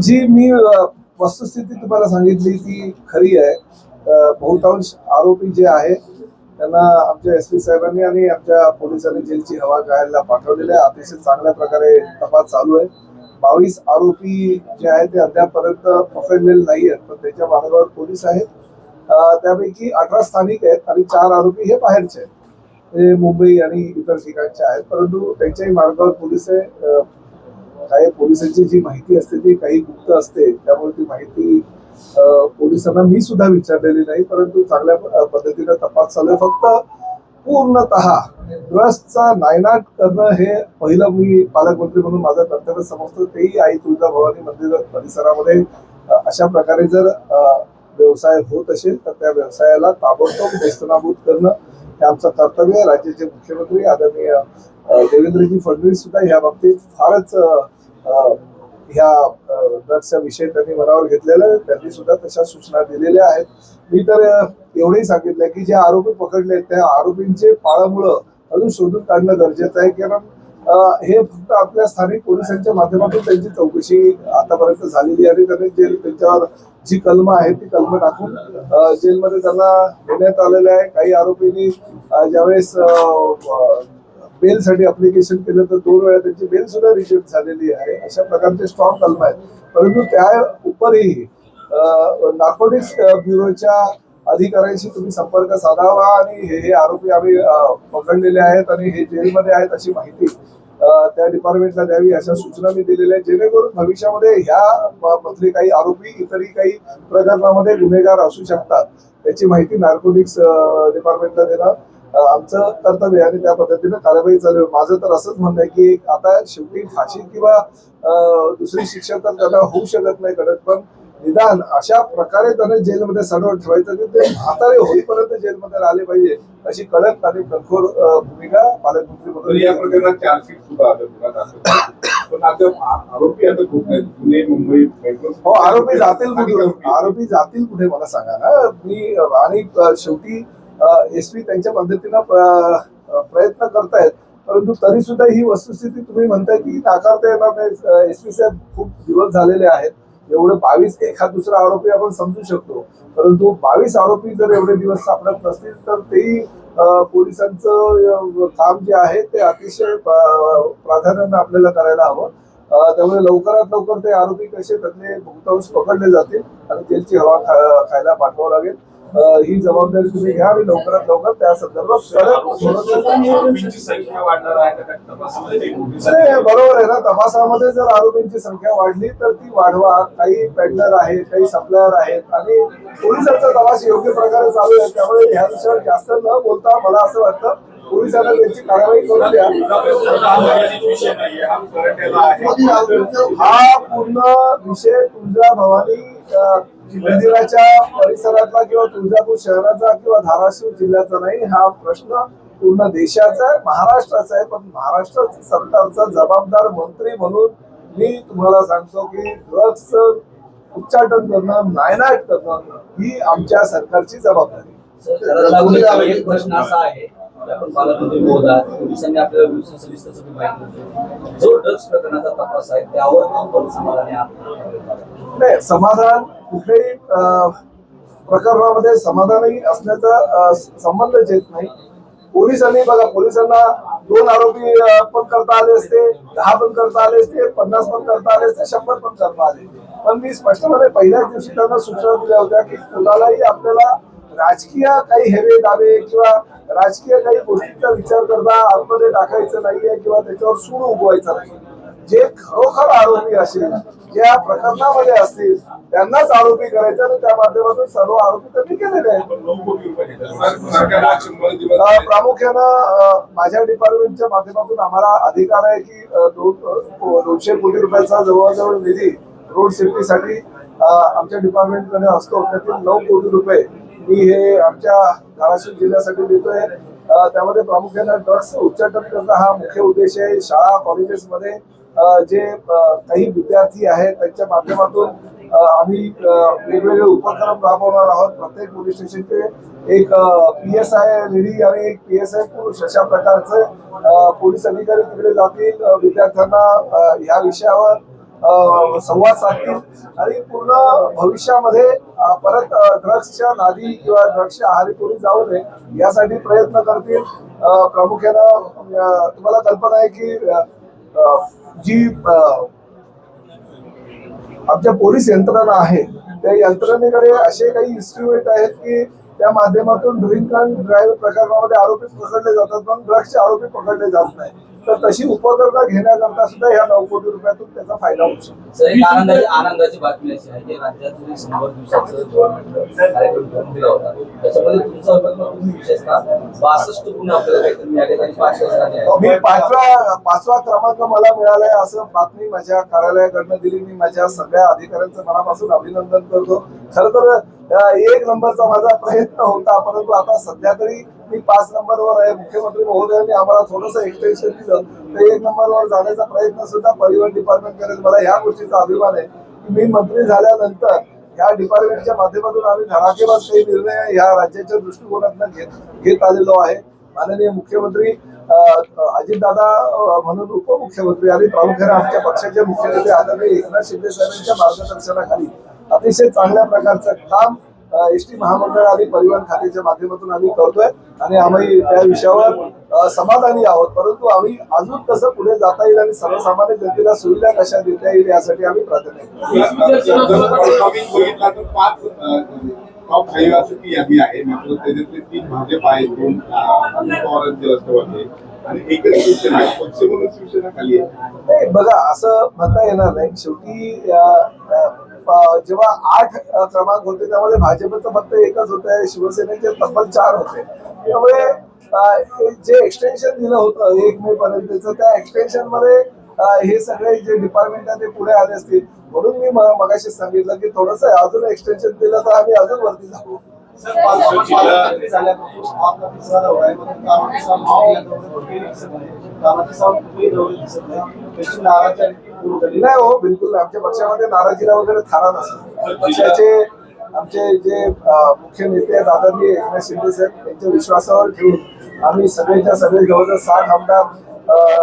जी मी वस्तुस्थिती तुम्हाला सांगितली ती खरी आहे. बहुतांश आरोपी जे आहे त्यांना आमच्या एस पी साहेबांनी आणि आमच्या पोलिसांनी जेलची हवा गायला पाठवलेली आहे. अतिशय चांगल्या प्रकारे तपास चालू आहे. बावीस आरोपी जे आहेत ते अद्यापपर्यंत पकडलेले नाही आहेत पण त्याच्या मार्गावर पोलीस आहेत. त्यापैकी अठरा स्थानिक आहेत आणि चार आरोपी हे बाहेरचे आहेत. हे मुंबई आणि इतर ठिकाणचे आहेत. परंतु त्यांच्याही मार्गावर पोलीस काही पोलिसांची जी माहिती असते ती काही गुप्त असते. त्यामुळे ती माहिती पोलिसांना मी सुद्धा विचारलेली नाही. परंतु चांगल्या पद्धतीने तपास चालू आहे. फक्त पूर्णतः ड्रग्सचा नायनाट करणं हे पहिलं मी पालकमंत्री म्हणून माझं कर्तव्य समजतो. तेही आई तुळजा भवानी मंदिर परिसरामध्ये अशा प्रकारे जर व्यवसाय होत असेल तर त्या व्यवसायाला ताबडतोब बेस्तनाबूत करणं हे आमचं कर्तव्य आहे. राज्याचे मुख्यमंत्री आदरणीय देवेंद्रजी फडणवीस सुद्धा ह्या बाबतीत फारच अ, ह्या ड्रग्सचा विषय त्यांनी मनावर घेतलेला आहे. त्यांनी सुद्धा तशा सूचना दिलेल्या आहेत. मी तर एवढंही सांगितलं की जे आरोपी पकडले त्या आरोपींचे पाळमुळं अजून शोधून काढणं गरजेचं आहे. कारण हे फक्त आपल्या स्थानिक पोलिसांच्या माध्यमातून त्यांची चौकशी आतापर्यंत झालेली आहे आणि त्यांनी जेल त्यांच्यावर जी कलम आहे ती कलम टाकून जेलमध्ये त्यांना देण्यात आलेलं आहे. काही आरोपींनी ज्यावेळेस बेलसाठी अप्लिकेशन केलं तर दोन वेळा त्यांची बेल सुद्धा रिजेक्ट झालेली आहे. अशा प्रकारचे स्ट्रॉंग कलम आहेत. परंतु त्या उपरही नार्कोटिक्स ब्युरोच्या अधिकाऱ्यांशी तुम्ही संपर्क साधावा आणि हे हे आरोपी आम्ही पकडलेले आहेत आणि हे जेलमध्ये आहेत अशी माहिती त्या डिपार्टमेंटला द्यावी अशा सूचना मी दिलेल्या आहेत. जेणेकरून भविष्यामध्ये ह्या मधले काही आरोपी इतरही काही प्रकरणामध्ये गुन्हेगार असू शकतात त्याची माहिती नार्कोटिक्स डिपार्टमेंटला देणं आमचं कर्तव्य आणि त्या पद्धतीनं कारवाई चालू माझं तर असंच म्हणणं आहे की आता शेवटी फाशी किंवा दुसरी शिक्षा तर त्यांना होऊ शकत नाही कडक पण निदान अशा प्रकारे त्यांना जेलमध्ये सडवत ठेवायचं की ते म्हातारे होईपर्यंत जेलमध्ये राहिले पाहिजे अशी कडक आणि कठोर भूमिका पालकमंत्री तर या म्हणून प्रकरणात चार्जशीट सुद्धा आलं. पण आता आरोपी आता खूप आहेत? पुणे मुंबई हो आरोपी जातील कुठे आरोपी? जातील कुठे मला सांगा ना? मी आणि शेवटी एस पी त्यांच्या पद्धतीनं प्र- प्रयत्न करतायत परंतु तरी सुद्धा ही वस्तुस्थिती तुम्ही म्हणताय की नाकारता येणार नाही. एस पी साहेब खूप दिवस झालेले आहेत. एवढं बावीस एखाद दुसरा आरोपी आपण समजू शकतो. परंतु बावीस आरोपी जर एवढे दिवस सापडत नसतील तर तेही पोलिसांचं काम जे आहे ते अतिशय प्राधान्यानं आपल्याला करायला हवं. त्यामुळे लवकरात लवकर ते आरोपी कसे त्यातले बहुतांश पकडले जातील आणि त्यांची हवा खायला पाठवावं लागेल. ही जबाबदारी तुम्ही घ्या आणि लवकरात लवकर त्या संदर्भात बरोबर आहे ना. तपासामध्ये जर आरोपींची संख्या वाढली तर ती वाढवा. काही पेडलर आहेत काही सप्लायर आहेत आणि पोलिसांचा तपास योग्य प्रकारे चालू आहे. त्यामुळे ह्या विषयावर जास्त न बोलता मला असं वाटतं पोलिसांना त्यांची कारवाई करू द्या. हा पूर्ण विषय तुळजा भवानी मंदिराच्या परिसरातला किंवा तुळजापूर शहराचा किंवा धाराशिव जिल्ह्याचा नाही हा प्रश्न पूर्ण देशाचा आहे महाराष्ट्राचा आहे. पण महाराष्ट्र सरकारचा जबाबदार मंत्री म्हणून मी तुम्हाला सांगतो की ड्रग्स उच्चाटन करणं नायनाट करणं ही आमच्या सरकारची जबाबदारी प्रश्न असा आहे. आपण पालकमंत्री महोदय पोलिसांनी आपल्याला विषय सविस्तर सगळी माहिती दिली. जो ड्रग्स प्रकरणाचा तपास आहे त्यावर आपण समाधानी नाही समाधान कुठल्याही प्रकरणामध्ये समाधानही असण्याचा संबंधच येत नाही. पोलिसांनी बघा पोलिसांना दोन आरोपी पण करता आले असते दहा पण करता आले असते पन्नास पण करता आले असते शंभर पण करता आले पण मी स्पष्टपणे पहिल्याच दिवशी त्यांना सूचना दिल्या होत्या की कुणालाही आपल्याला राजकीय काही हेवे दावे किंवा राजकीय काही गोष्टींचा विचार करता आतमध्ये टाकायचं नाहीये किंवा त्याच्यावर सूड उगवायचं नाही जे खरोखर आरोपी असेल ज्या प्रकरणामध्ये असतील त्यांनाच आरोपी करायचं आणि त्या माध्यमातून सर्व आरोपी त्यांनी केलेले आहेत. प्रामुख्यानं माझ्या डिपार्टमेंटच्या माध्यमातून आम्हाला अधिकार आहे की दोन दोनशे कोटी रुपयाचा जवळजवळ निधी रोड सेफ्टीसाठी आमच्या डिपार्टमेंटकडे असतो त्यातील नऊ कोटी रुपये मी हे आमच्या धाराशिव जिल्ह्यासाठी देतोय त्यामध्ये प्रामुख्याने ड्रग्स उच्चाटन करणं हा मुख्य उद्देश आहे. शाळा कॉलेजेसमध्ये जे काही विद्यार्थी आहेत त्यांच्या माध्यमातून आम्ही वेगवेगळे उपक्रम राबवणार आहोत. प्रत्येक पोलीस स्टेशनचे एक पी एस आय लेडी आणि एक पी एस आय पुरुष अशा प्रकारचे पोलीस अधिकारी तिकडे जातील. विद्यार्थ्यांना ह्या विषयावर संवाद साधतील आणि पूर्ण भविष्यामध्ये परत ड्रग्सच्या नादी किंवा ड्रग्सच्या आहारी कोणी जाऊ नये यासाठी प्रयत्न करतील. प्रामुख्यानं तुम्हाला कल्पना आहे की जी आमच्या पोलीस यंत्रणा आहे त्या यंत्रणेकडे असे काही इन्स्ट्रुमेंट आहेत की त्या माध्यमातून ड्रिंक अँड ड्राईव्ह प्रकरणामध्ये आरोपी पकडले जातात पण ड्रग्सचे आरोपी पकडले जात नाही तर तशी उपकरणं घेण्याकरता सुद्धा ह्या नऊ कोटी रुपयातून त्याचा फायदा होऊ शकतो. एक आनंदाची आनंदाची बातमी अशी आहे की राज्यातील शंभर दिवसाचं गव्हर्नमेंट कार्यक्रम घेऊन दिला होता. त्याच्यामध्ये तुमचा उपक्रम तुम्ही विशेषतः बासष्ट गुण आपल्याला काहीतरी मिळाले आणि पाचशे स्थानी आहे. मी पाचवा पाचवा क्रमांक मला मिळालाय असं बातमी माझ्या कार्यालयाकडनं दिली. मी माझ्या सगळ्या अधिकाऱ्यांचं मनापासून अभिनंदन करतो. खर तर एक नंबरचा माझा प्रयत्न होता परंतु आता सध्या तरी मी पाच नंबरवर आहे मुख्यमंत्री महोदयांनी आम्हाला थोडस एक्सटेन्शन दिलं. तर एक नंबरवर जाण्याचा प्रयत्न सुद्धा परिवहन डिपार्टमेंट करेल. मला ह्या गोष्टीचा अभिमान आहे. की मी मंत्री झाल्यानंतर या डिपार्टमेंटच्या माध्यमातून आम्ही धडाकेबाज काही निर्णय ह्या राज्याच्या दृष्टिकोनातून घेत घेत आलेलो आहे. माननीय मुख्यमंत्री अजितदादा म्हणून उपमुख्यमंत्री आणि प्रामुख्याने आमच्या पक्षाचे मुख्य नेते आदरणीय एकनाथ शिंदे साहेबांच्या मार्गदर्शनाखाली अतिशय चांगल्या प्रकारचं काम एस टी महामंडळ आणि परिवहन खात्याच्या माध्यमातून आम्ही करतोय आणि आम्ही त्या विषयावर समाधानी आहोत. परंतु आम्ही अजून कसं पुढे जाता येईल आणि सर्वसामान्य जनतेला सुविधा कशा देता येईल यासाठी आम्ही प्राधान्य टॉप फाईव्ह असं ती यादी आहे. मात्र त्याच्यातले तीन भाजप आहे दोन अं, अजित पवारांचे राष्ट्रवादी आणि एकच शिवसेना आहे. पक्ष म्हणून शिवसेना खाली आहे. नाही बघा असं म्हणता येणार नाही. शेवटी जेव्हा आठ क्रमांक होते त्यामध्ये भाजपचं फक्त एकच होतं शिवसेनेचे तब्बल चार होते. त्यामुळे जे एक्सटेन्शन दिलं होतं एक मे पर्यंतचं त्या एक्सटेन्शनमध्ये हे सगळे जे डिपार्टमेंट आहे ते पुढे आले असतील. म्हणून मी मगाशी सांगितलं की थोडस अजून एक्सटेन्शन दिलं तर आम्ही अजून वरती जाऊ. नाही. हो बिलकुल आमच्या पक्षामध्ये नाराजीला वगैरे थारा नसतो पक्षाचे आमचे जे मुख्य नेते दादाजी एकनाथ शिंदे साहेब त्यांच्या विश्वासावर ठेवून आम्ही सगळेच्या सगळे जवळजवळ साठ आमदार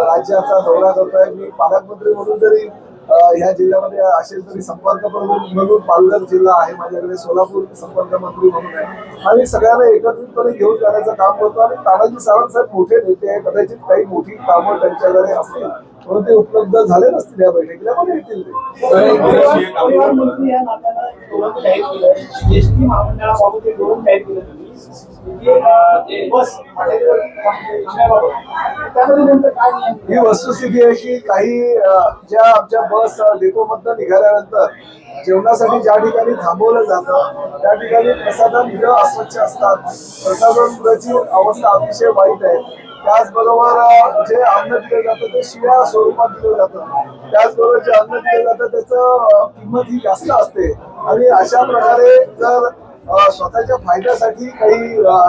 राज्याचा दौरा करतोय मी पालकमंत्री म्हणून जरी ह्या जिल्ह्यामध्ये असेल तरी संपर्क प्रमुख म्हणून पालघर जिल्हा आहे माझ्याकडे सोलापूर संपर्क मंत्री म्हणून आहे. आणि सगळ्यांना एकत्रितपणे घेऊन जाण्याचं काम करतो आणि तानाजी सावंत साहेब मोठे नेते आहे कदाचित काही मोठी कामं त्यांच्याकडे असतील म्हणून ते उपलब्ध झाले नसतील या बैठकीला पण येतील नियम ही वस्तुस्थिती आहे की काही ज्या आमच्या बस डेपोमधनं निघाल्यानंतर जेवणासाठी ज्या ठिकाणी थांबवलं जातं त्या ठिकाणी प्रसाधन अस्वच्छ असतात. प्रसाधनची अवस्था अतिशय वाईट आहे. त्याचबरोबर जे अन्न दिलं जातं ते शिव्या स्वरूपात दिलं जातं. त्याचबरोबर जे अन्न दिलं जातं त्याचं किंमत ही जास्त असते. आणि अशा प्रकारे जर स्वतःच्या फायद्यासाठी काही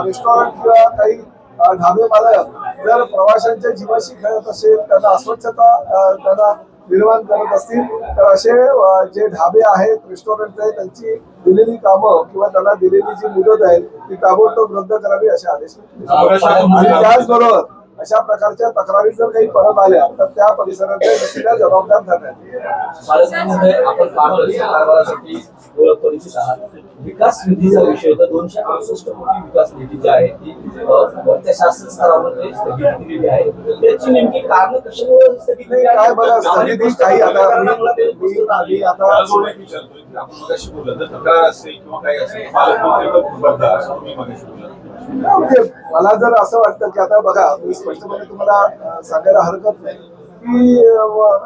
रेस्टॉरंट किंवा काही ढाबे मालक जर प्रवाशांच्या जीवाशी खेळत असेल त्यांना अस्वच्छता त्यांना निर्माण करत असतील तर असे जे ढाबे आहेत रेस्टॉरंट आहेत त्यांची दिलेली कामं किंवा त्यांना दिलेली जी मुदत आहे ती ताबडतोब रद्द करावी असे आदेश त्याचबरोबर अशा प्रकारच्या तक्रारी जर काही परत आल्या तर त्या परिसरातल्या व्यक्तीला जबाबदार धरण्यात आपण पाच कारभारासाठी ओळख परिचित आहात. विकास निधीचा विषय होता. दोनशे अडुसष्ट कोटी विकास निधी जी आहे ती अ, वरच्या शासन स्तरावर ते स्थगित केलेली आहे. त्याची नेमकी कारण कशामुळे स्थगित नाही, काय बघा, स्थगिती काही आता मी- तर तक्रार असेल किंवा काही असेल पालकमंत्री म्हणजे मला जर असं वाटतं की आता बघा मी स्पष्टपणे तुम्हाला सांगायला हरकत नाही की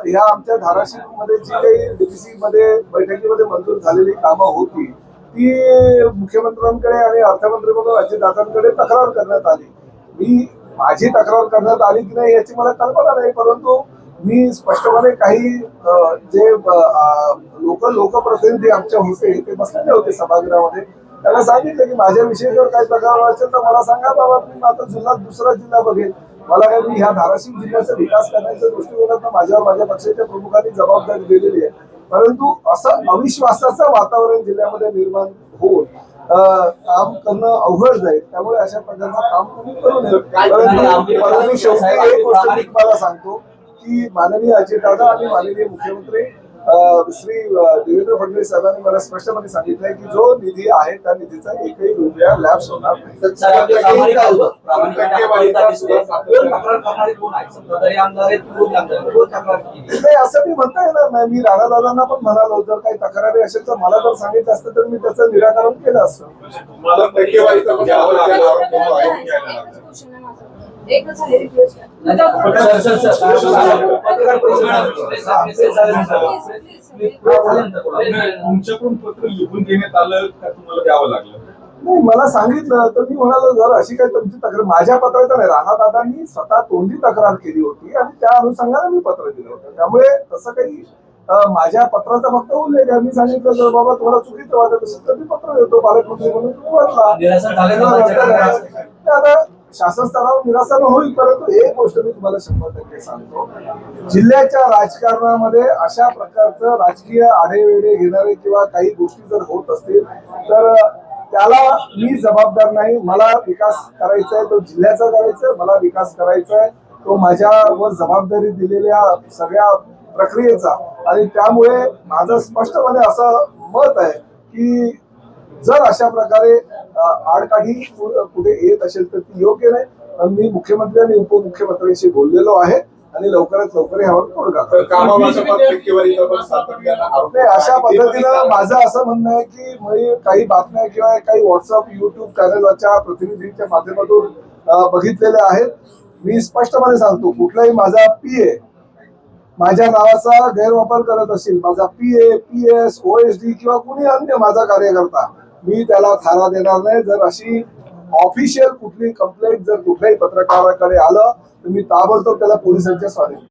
ह्या आमच्या धाराशिवमध्ये जी काही डीपीसी मध्ये बैठकीमध्ये मंजूर झालेली कामं होती ती मुख्यमंत्र्यांकडे आणि अर्थमंत्री म्हणून अजितदादांकडे तक्रार करण्यात आली. मी माझी तक्रार करण्यात आली की नाही याची मला कल्पना नाही परंतु मी स्पष्टपणे काही जे लोक लोकप्रतिनिधी आमच्या होते ते बसलेले होते सभागृहामध्ये. त्यांना सांगितलं की माझ्याविषयी जर काही तक्रार असेल तर मला सांगा बाबा मी आता जिल्हा दुसरा जिल्हा बघेन. मला काय मी ह्या धाराशिव जिल्ह्याचा विकास करण्याच्या दृष्टिकोनातून माझ्यावर माझ्या पक्षाच्या प्रमुखांनी जबाबदारी दिलेली आहे. परंतु असं अविश्वासाचं वातावरण जिल्ह्यामध्ये निर्माण होऊन काम करणं अवघड जाईल. त्यामुळे अशा प्रकारचं काम तुम्ही करू नये. परंतु परंतु शेवटी एक गोष्ट मी तुम्हाला सांगतो की माननीय अजितदादा आणि माननीय मुख्यमंत्री अं, श्री देवेंद्र फडणवीस साहेबांनी मला स्पष्टपणे सांगितलंय की जो निधी आहे त्या निधीचा एकही रुपया लॅप्स होणार नाही. असं मी म्हणता येणार नाही. मी राणादादांना पण म्हणालो जर काही तक्रारी असेल तर मला जर सांगितलं असतं तर मी त्याचं निराकरण केलं असतं. नाही, नाही, सर, सर, सर, सर, पत्रकार परिषद झाल्यानंतर बोला. तुमच्याकडून पत्र लिहून घेण्यात आलं का? तुम्हाला द्यावं लागलं? नाही मला सांगितलं तर मी म्हणालो जर अशी काही तुमची तक्रार? माझ्या पत्राचं नाही. राणादादांनी स्वतः तोंडी तक्रार केली होती आणि त्या अनुषंगाने मी पत्र दिलं होतं. त्यामुळे तसं काही माझ्या पत्राचा फक्त उल्लेख आहे. मी सांगितलं जर बाबा तुम्हाला चुकीचं वाटत असेल तर मी पत्र देतो पालकमंत्री म्हणून तुम्ही वाचला. शासन स्तरावर निरासन होईल परंतु एक गोष्ट मी तुम्हाला शंभर टक्के सांगतो. जिल्ह्याच्या राजकारणामध्ये अशा प्रकारचं राजकीय आढेवेढे घेणारे किंवा काही गोष्टी जर होत असतील तर त्याला मी जबाबदार नाही. मला विकास करायचा आहे तो जिल्ह्याचा करायचा आहे मला विकास करायचा आहे तो माझ्यावर जबाबदारी दिलेल्या सगळ्या प्रक्रियेचा. आणि त्यामुळे माझं स्पष्टपणे असं मत आहे की जर अशा प्रकारे आडकाठी कुठे येत असेल तर ती योग्य नाही. मी मुख्यमंत्री आणि उपमुख्यमंत्र्यांशी बोललेलो आहे आणि लवकरात लवकर यावर तोडगा अशा पद्धतीनं माझं असं म्हणणं आहे की मी काही बातम्या किंवा काही व्हॉट्सअप युट्यूब चॅनलच्या प्रतिनिधींच्या माध्यमातून बघितलेल्या आहेत. मी स्पष्टपणे सांगतो कुठलाही माझा पी ए माझ्या नावाचा गैरवापर करत असेल माझा P A P S O S D किंवा कुणी अन्य माझा कार्यकर्ता मी त्याला थारा देणार नाही. जर अशी ऑफिशियल कुठली कंप्लेंट जर कुठल्याही पत्रकाराकडे आलं तर मी ताबडतोब त्याला पोलिसांच्या स्वाधीन